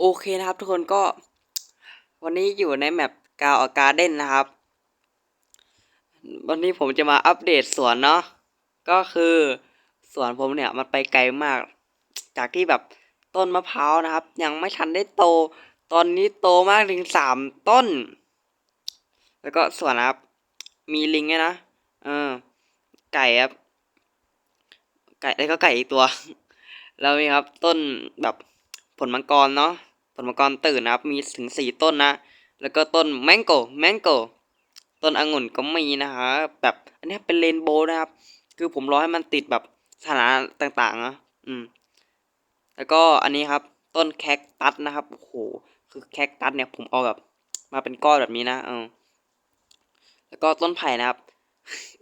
โอเคนะครับทุกคนก็ วันนี้อยู่ในแมปกาวการ์เด้นนะครับ วันนี้ผมจะมาอัปเดตสวนเนาะก็คือสวนผมเนี่ยมันไปไกลมาก จากที่แบบต้นมะพร้าวนะครับ ยังไม่ทันได้โต ตอนนี้โตมากถึงสามต้น แล้วก็สวนครับ มีลิงด้วยนะเออไก่ครับ ไก่แล้วก็ไก่อีกตัว แล้วนี่ครับต้นแบบ ผลมังกรเนาะผลมังกรตื่นนะครับ มีถึงสี่ต้นนะ แล้วก็ต้นแมงโก้แมงโก้ต้นองุ่นก็มีนะครับแบบอันนี้เป็นเรนโบว์นะครับ คือผมรอให้มันติดแบบสถานะต่างๆนะอืม แล้วก็อันนี้ครับ ต้นแคคตัสนะครับโอ้โหคือแคคตัสเนี่ยผมเอาแบบ มาเป็นก้อนแบบนี้นะเออแล้วก็ต้นไผ่นะครับ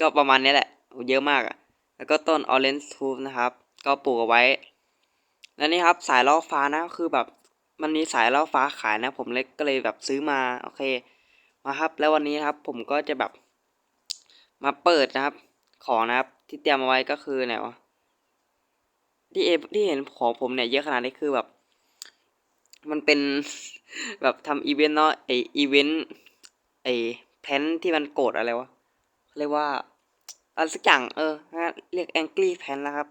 ก็ประมาณนี้แหละ เยอะมากอะแล้วก็ต้นออเรนจ์ทูบนะครับ ก็ปลูกเอาไว้ แล้วนี่ครับสายล่อฟ้านะคือแบบมันมีสายล่อฟ้าขายนะ ผมเล็กก็เลยแบบซื้อมาโอเคมาครับ แล้ววันนี้ครับ ผมก็จะแบบ มาเปิดนะครับ ของนะครับ ที่เตรียมเอาไว้ก็คือไหนวะที่เอที่เห็นของผมเนี่ยเยอะขนาดนี้คือแบบ มันเป็นแบบทำอีเวนต์เนาะไออีเวนต์ไอแพนที่มันโกรธอะไรวะเรียกว่าอะไรสักอย่างเออเรียกแองกี้แพนแล้วครับ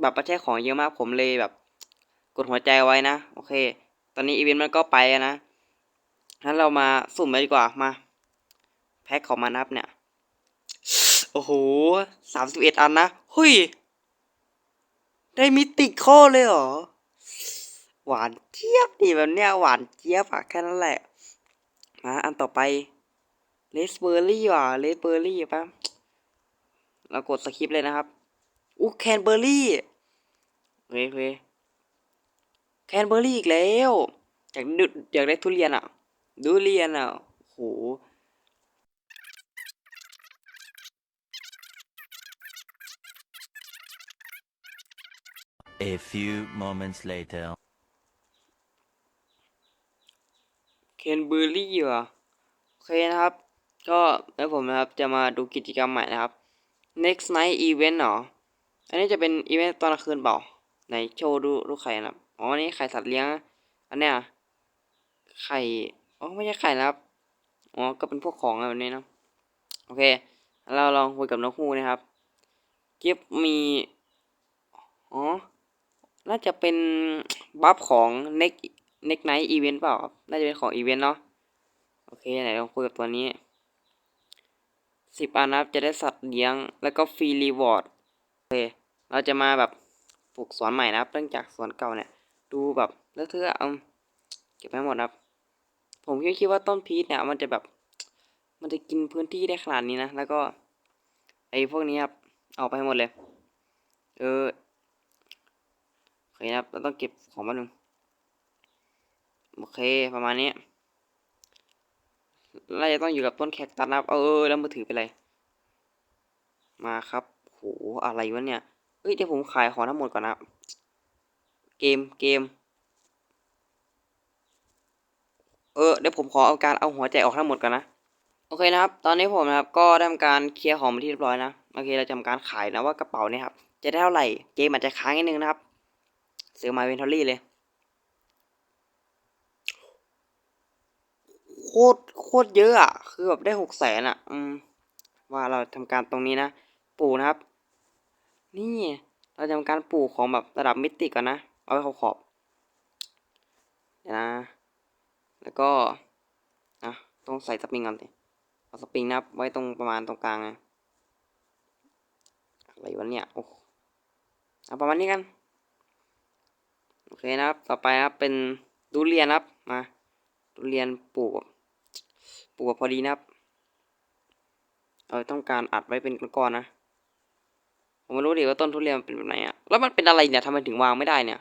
แบบประเทศของเยอะมากผมเลยแบบ กดหัวใจไว้นะ โอเค ตอนนี้อีเวนต์มันก็ไปแล้วนะงั้นเรามาสุ่มไปดีกว่า มา แพ็คของมันนับเนี่ย โอ้โหสามสิบเอ็ดอันนะเฮ้ย ได้มิติคอเลยเหรอ หวานเจี๊ยบดิแบบเนี้ย หวานเจี๊ยบอะแค่นั้นแหละ มา อันต่อไปเลสเบอร์รี่ว่ะเลสเบอร์รี่ปะเรากดสคริปเลยนะครับอู้แคนเบอร์รี่เฮ้ยเฮ้ยแค นเบอร์รี่อีกแล้ว อยากดูอยากได้ทุเรียนอะดูเรียนอะโห A few moments later. เคนเบอร์รี่ว่ะโอเคนะครับ ก็แล้วผมนะครับจะมาดูกิจกรรมใหม่นะครับ next night event เหรอ อันนี้จะเป็นอีเวนต์ตอนกลางคืนเปล่า ไหนโชว์ดูดูไข่นะครับ อ๋อนี่ไข่สัตว์เลี้ยง อันเนี้ยไข่ อ๋อไม่ใช่ไข่นะครับ อ๋อ ก็เป็นพวกของอะไรแบบนี้เนาะโอเค เราลองคุยกับนกฮูกนะครับ เก็บมี อ๋อ น่าจะเป็นบัฟของ next next night event เปล่าครับ น่าจะเป็นของอีเวนต์เนาะ โอเคไหนลองคุยกับตัวนี้สิบอันนะครับจะได้สัตว์เลี้ยง แล้วก็ฟรีรีวอร์ด โอเค เราจะมาแบบปลูกสวนใหม่นะครับเนื่องจากสวนเก่าเนี่ย ดูแบบเลอะเทอะเอาเก็บไว้หมดครับ ผมก็คิดว่าต้นพีชเนี่ย มันจะแบบ มันจะกินพื้นที่ได้ขนาดนี้นะ แล้วก็ ไอ้พวกนี้ครับเอาไปหมดเลย เออโอเคครับเราต้องเก็บของมาหนึ่งโอเคประมาณนี้เราจะต้องอยู่กับต้นแคคตัสนะครับ เออ แล้วมือถือไปเลยมาครับ โห อะไรวะเนี่ย เฮ้ย เดี๋ยวผมขายของทั้งหมดก่อนนะครับ กมเกม เออเดี๋ยวผมขอเอาการเอาหัวใจออกทั้งหมดก่อนนะ โอเคนะครับ ตอนนี้ผมนะครับ ก็ได้ทำการเคลียร์ของไปที่เรียบร้อยนะ โอเค เราจะทำการขายนะว่ากระเป๋าเนี่ยครับ จะได้เท่าไหร่ เกมอาจจะค้างนิดนึงนะครับ ซื้อมาเวนทอรี่เลยโคตรโคตรเยอะอะคือแบบได้หกแสนอะอืมว่าเราทำการตรงนี้นะปลูกนะครับ นี่เราจะทำการปลูกของแบบระดับมิติก่อนนะ เอาไว้ขอบขอบเดี๋ยวนะ แล้วก็นะต้องใส่สปริงก่อนสิเอาสปริงนะครับไว้ตรงประมาณตรงกลางนะอะไรวะเนี่ยโอ้เอาประมาณนี้กัน โอเคนะครับ ต่อไปครับเป็นดูเรียนครับมาทุเรียนปลูกปลูกพอดีนะครับเราต้องการอัดไว้เป็นก้อนๆนะ ผมไม่รู้ดิว่าต้นทุเรียนมันเป็นแบบไหนอะแล้วมันเป็นอะไรเนี่ยทำไมถึงวางไม่ได้เนี่ย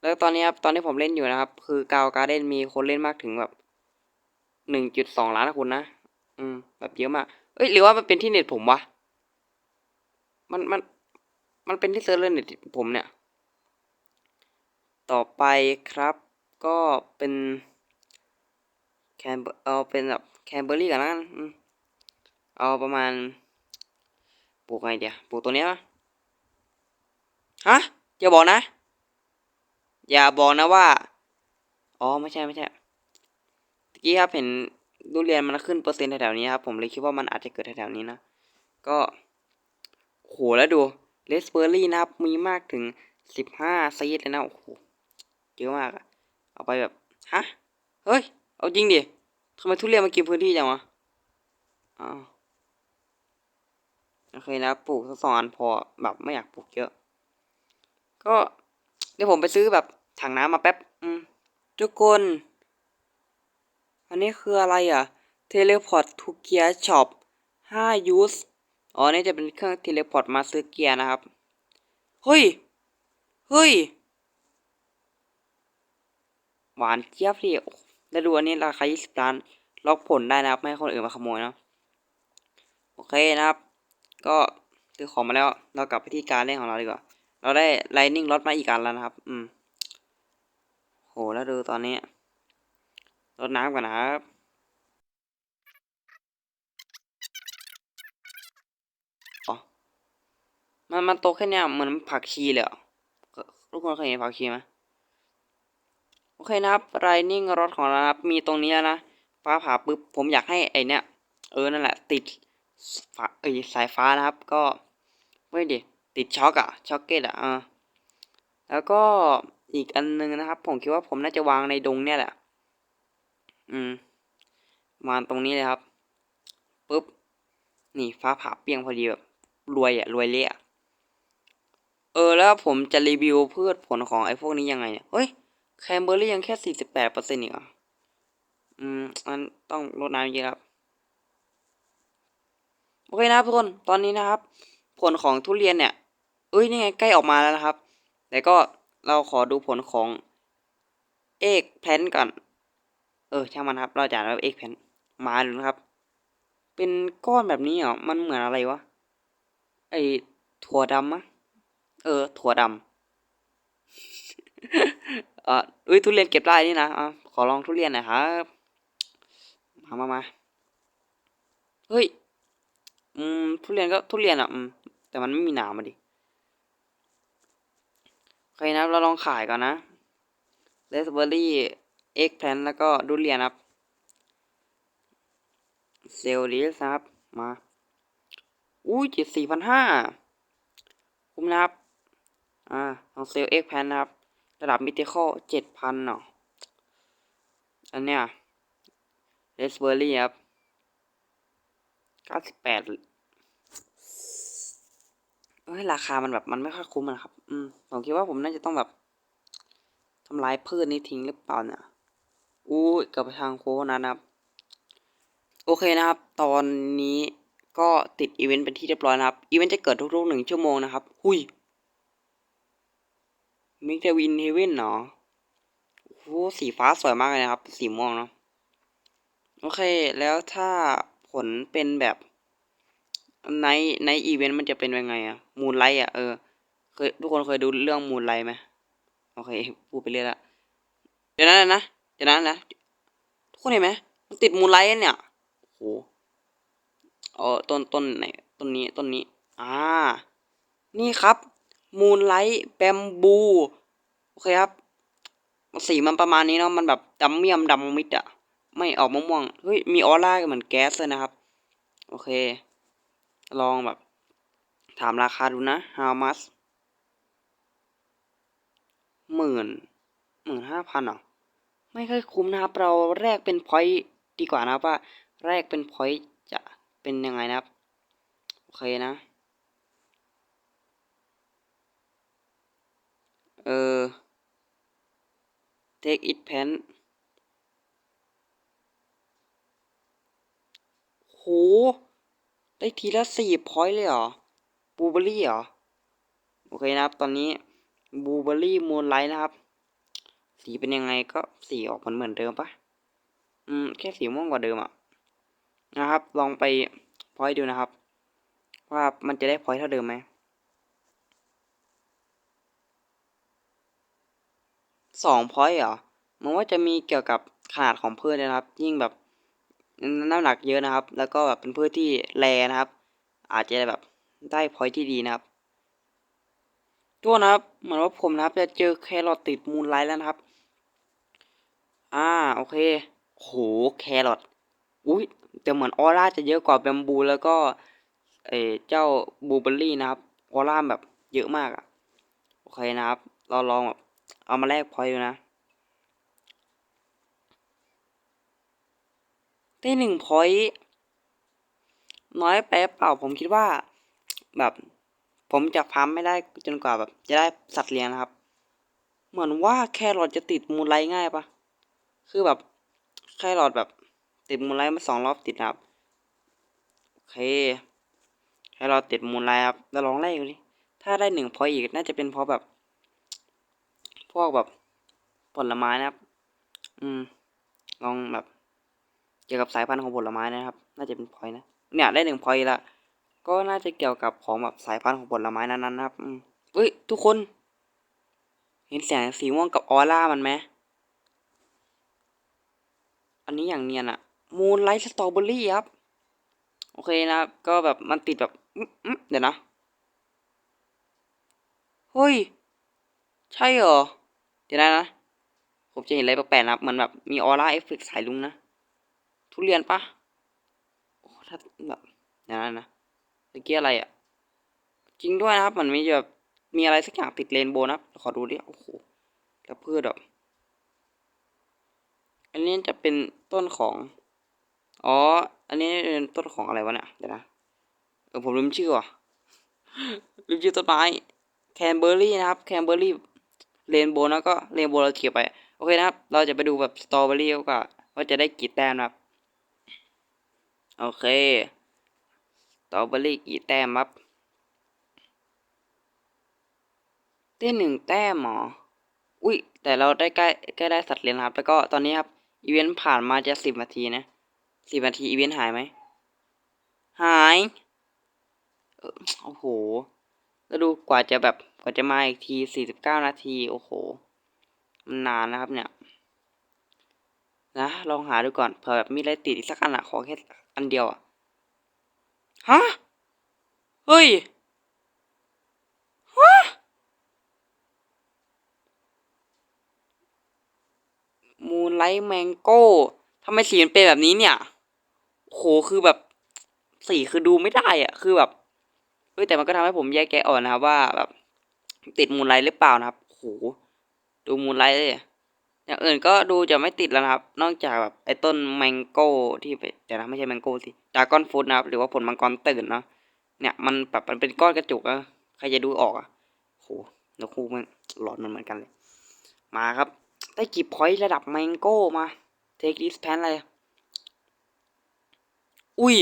แล้วตอนนี้ครับตอนที่ผมเล่นอยู่นะครับ คือกาวการ์เด้นมีคนเล่นมากถึงแบบหนึ่งจุดสองล้านนะคุณนะอืม แบบเยอะมากเอ้ยหรือว่ามันเป็นที่เน็ตผมวะมันมันมันเป็นที่เซิร์ฟเวอร์เน็ตผมเนี่ย ต่อไปครับ ก็เป็นแคนเอาเป็นแบบแคนเบอร์รี่กันนะกันเอาประมาณปลูกไงเดียวปลูกตัวเนี้ยปะฮะอย่าบอกนะ อย่าบอกนะว่า อ๋อไม่ใช่ไม่ใช่ตะกี้ครับเห็นทุเรียนมันขึ้นเปอร์เซ็นต์แถวๆนี้ครับผมเลยคิดว่ามันอาจจะเกิดแถวๆนี้นะ ก็โหแล้วดูเลสเบอร์รี่นะครับ มีมากถึงสิบห้าซีดเลยนะโอ้โหเยอะมากอะเอาไปแบบฮะเฮ้ย เอาจริงดิทำไมทุเรียนมันกินพื้นที่จังวะอ้าวโอเคนะปลูกสักสองอันพอแบบไม่อยากปลูกเยอะ ก็เดี๋ยวผมไปซื้อแบบ ถังน้ำมาแป๊บอืมทุกคน อันนี้คืออะไรอะ Teleport to Gear Shop 5 use อ๋อ นี่จะเป็นเครื่อง Teleport มาซื้อเกียร์นะครับ เฮ้ย เฮ้ย หวานเจี๊ยบดิแล้วดูอันนี้ราคา 20 ล้าน ล็อกผลได้นะครับ ไม่ให้คนอื่นมาขโมยเนาะโอเคนะครับ ก็ซื้อของมาแล้ว เรากลับไปที่การเล่นของเราดีกว่า เราได้ Lightning Rod มาอีกอันแล้วนะครับ อืม หแล้วดูตอนนี้รดน้ำก่อนนะครับมันมันโตแค่เนี้ยเหมือนผักชีเลยหรอทุกคนเคยเห็นผักชีไหมโอเคนะครับไรนิ่งรถของเราครับมีตรงนี้แล้วนะฟ้าผ่าปุ๊บผมอยากให้ไอเนี้ยเออนั่นแหละ ติดฟ้าเอ้ยสายฟ้านะครับ ก็ไม่ดิติดช็อคอะช็อกเก็ตอะแล้วก็ อีกอันนึงนะครับ ผมคิดว่าผมน่าจะวางในดงเนี่ยแหละ อืมวาตรงนี้เลยครับปุ๊บ นี่ฟ้าผ่าเปียงพอดีแบบรวยอะรวยเละอะเออแล้วผมจะรีวิวพืชผลของไอ้พวกนี้ยังไงเนี่ย เฮ้ย แคนเบอร์รี่ยังแค่สี่สิบแปดเปอร์เซ็นต์อีกเหรออืมอันต้องลดน้ำเยอะครับ โอเคนะครับทุกคน ตอนนี้นะครับ ผลของทุเรียนเนี่ย เอ้ย นี่ไงใกล้ออกมาแล้วนะครับ แต่ก็ เราขอดูผลของเอกแพนก่อน เออช่างมันครับ เราจะอ่าเอกแพนมาดูนะครับ เป็นก้อนแบบนี้เหรอ มันเหมือนอะไรวะ ไอถั่วดำมะ เออ ถั่วดำ เอออุ้ยทุเรียนเก็บได้นี่นะอะขอลองทุเรียนหน่อยครับ มามามาเฮ้ย อืม ทุเรียนก็ทุเรียนอะ อืม แต่มันไม่มีหนามมาดิ เคนะเราลองขายก่อนนะเลสเบอร์รี่เอ็กแพนแล้วก็ทุเรียนครับ เซลลิสนะครับ มา อุ้ยเจ็ดสี่พันห้าคุ้มนะครับ อ่าของเซลเอ็กแพนนะครับ ระดับมิติคอลเจ็ดพันเนาะอันเนี้ยเลสเบอร์รี่ครับเก้าสิบแปด เอ้ยราคามันแบบมันไม่ค่อยคุ้มนะครับ อืมผมคิดว่าผมน่าจะต้องแบบทำลายพืชนี้ทิ้งหรือเปล่าเนี่ยอู้กับทางโค้งนั้นะครับ โอเคนะครับ ตอนนี้ก็ติดอีเวนต์เป็นที่เรียบร้อยนะครับ อีเวนต์จะเกิดทุกๆหนึ่งชั่วโมงนะครับ หุยมิกเทวินเฮเว่นเนาะโอ้โหสีฟ้าสวยมากเลยนะครับ สีม่วงเนาะ โอเค แล้วถ้าผลเป็นแบบ ในในอีเวนต์มันจะเป็นยังไงอะมูนไลท์อะเออเคยทุกคนเคยดูเรื่องมูนไลท์ไหมโอเคพูดไปเรื่อยละเดี๋ยวนั้นนะเดี๋ยวนั้นนะทุกคนเห็นไหมมันติดมูนไลท์เนี่ยโอ้โหเออต้นต้นไหนต้นนี้ต้นนี้อ่านี่ครับมูนไลท์แบมบูโอเคครับสีมันประมาณนี้เนาะมันแบบดำเมี่ยมดำมิดอะไม่ออกม่วงๆเฮ้ยมีออร่าเหมือนแก๊สเลยนะครับ โอเค ลองแบบ ถามราคาดูนะ how much หมื่นหมื่นห้าพันหรอ ไม่ค่อยคุ้มนะครับ เราแรกเป็นพอยต์ดีกว่านะครับว่า แรกเป็นพอยต์จะเป็นยังไงนะครับ โอเคนะ เออ take it pen โห ได้ทีละสี่พอยต์เลยเหรอบูเบอรี่เหรอ โอเคนะครับ ตอนนี้บูเบอรี่มูนไลท์นะครับ สีเป็นยังไงก็สีออกเหมือนเหมือนเดิมปะอืม แค่สีม่วงกว่าเดิมอะนะครับ ลองไปพอยต์ดูนะครับ ว่ามันจะได้พอยต์เท่าเดิมไหมสองพอยต์เหรอมันว่าจะมีเกี่ยวกับขนาดของพืชนะครับ ยิ่งแบบ น้ำหนักเยอะนะครับ แล้วก็แบบเป็นพืชที่แรนะครับ อาจจะแบบได้พอยที่ดีนะครับตัวนะครับ เหมือนว่าผมนะครับ จะเจอแครอทติดมูลไลท์แล้วนะครับ อ่าโอเคโหแครอทอุ้ยแต่เหมือนออร่าจะเยอะกว่าแบมบูแล้วก็เอเจ้าบูเบอร์รี่นะครับออร่าแบบเยอะมากอะโอเคนะครับ เราลองแบบเอามาแลกพอยดูนะ ได้หนึ่งพอยต์น้อยไปเปล่าผมคิดว่า แบบ ผมจะฟาร์มไม่ได้จนกว่าแบบ จะได้สัตว์เลี้ยงนะครับ เหมือนว่าแครอทจะติดมูลไลง่ายปะคือแบบแครอทแบบ ติดมูลไลมาสองรอบติดนะครับโอเคแครอทติดมูลไลครับเราลองไล่ดูดิถ้าได้หนึ่งพอยอีกน่าจะเป็นเพราะแบบ พวกแบบผลไม้นะครับ อืม ลองแบบ เกี่ยวกับสายพันธุ์ของผลไม้นะครับ น่าจะเป็นพอยนะ เนี่ยได้หนึ่งพอยละ ก็น่าจะเกี่ยวกับของแบบสายพันธุ์ของผลไม้นั้นๆนะครับเฮ้ยทุกคน เห็นแสงสีม่วงกับออร่ามันไหมอันนี้อย่างเนียนอะมูนไลท์สตรอเบอรี่ครับ โอเคนะครับ ก็แบบมันติดแบบเดี๋ยวนะ เฮ้ย ใช่เหรอ เดี๋ยวนะนะ ผมจะเห็นอะไรแปลกๆนะครับมันแบบมีออร่าเอฟเฟกต์สายลุงนะ ทุเรียนปะโอ้ถ้าแบบเดี๋ยวนะนะเมื่อกี้อะไรอะจริงด้วยนะครับ มันมีแบบมีอะไรสักอย่างติดเรนโบนะครับขอดูดิโอ้โหแล้วพืชแบบอันนี้จะเป็นต้นของ อ๋อ อันนี้เป็นต้นของอะไรวะเนี่ย เดี๋ยวนะ เออผมลืมชื่อว่ะลืมชื่อต้นไม้แคนเบอร์รี่นะครับ แคนเบอร์รี่เรนโบว์แล้วก็เรนโบว์เราเขียไป โอเคนะครับ เราจะไปดูแบบสตรอเบอรี่ก็ว่าจะได้กี่แต้มนะครับ โอเคตอเบอรี่กี่แต้มครับได้หนึ่งแต้มหมอ อุ้ย แต่เราได้ใกล้ใกล้ได้สัตว์เลี้ยงแล้วครับ แล้วก็ตอนนี้ครับอีเวนต์ผ่านมาจะสิบนาทีนะสิบนาทีอีเวนต์หายไหม หายเออโอ้โห แล้วดูกว่าจะแบบกว่าจะมาอีกทีสี่สิบเก้านาที โอ้โห มันนานนะครับเนี่ย นะ ลองหาดูก่อนเผื่อแบบมีอะไรติดอีกสักอันอะขอแค่ อันเดียวอะฮะ เฮ้ย ฮะ มูนไลท์แมงโก้ทำไมสีมันเป็นแบบนี้เนี่ย โห คือแบบ สีคือดูไม่ได้อะคือแบบเฮ้ยแต่มันก็ทำให้ผมแยกแยะออกนะครับว่าแบบ ติดมูนไลท์หรือเปล่านะครับ โห ดูมูนไลท์เลย อย่างอื่นก็ดูจะไม่ติดแล้วนะครับ นอกจากแบบไอ้ต้นแมงโก้ที่ไปเดี๋ยวนะไม่ใช่แมงโก้สิดากอนฟูดนะครับ หรือว่าผลมังกรตื่นเนาะเนี่ยมันแบบมันเป็นก้อนกระจุกอะใครจะดูออกอะโหนกคูกมันหลอนมันเหมือนกันเลย มาครับได้กี่พอยต์ระดับแมงโก้มาเทคดิสแพนอะไรอุ้ย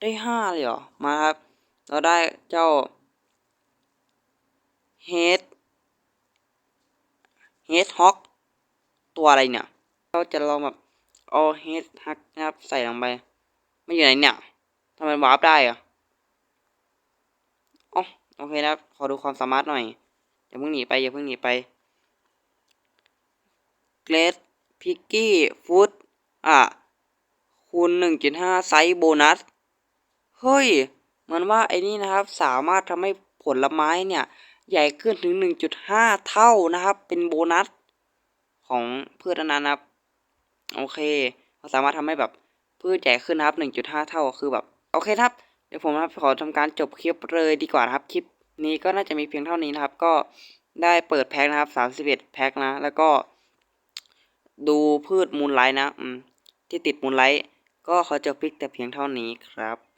ได้ห้าเลยเหรอ มาครับ เราได้เจ้าเฮด เฮดฮอกตัวอะไรเนี่ยเราจะลองแบบเอาเฮดฮักนะครับใส่ลงไปไม่อยู่ไหนเนี่ยทำไมวาร์ปได้อะอ๋อโอเคนะครับขอดูความสามารถหน่อยอย่าเพิ่งหนีไปอย่าเพิ่งหนีไปเกรดพิกกี้ฟูดอะคูณหนึ่งจุดห้าไซส์โบนัส เฮ้ยเหมือนว่าไอ้นี่นะครับ สามารถทำให้ผลไม้เนี่ย ใหญ่ขึ้นถึงหนึ่งจุดห้าเท่านะครับ เป็นโบนัสของพืชอนนั้นนะครับ โอเค เราสามารถทำให้แบบพืชใหญ่ขึ้นนะครับหนึ่งจุดห้าเท่าคือแบบ โอเคครับ เดี๋ยวผมครับขอทำการจบคลิปเลยดีกว่าครับ คลิปนี้ก็น่าจะมีเพียงเท่านี้นะครับ ก็ได้เปิดแพ็คนะครับสามสิบเอ็ดแพ็คนะ แล้วก็ ดูพืชมูลไลท์นะ อืม ที่ติดมูลไลท์ก็ขอจบคลิปแต่เพียงเท่านี้ครับ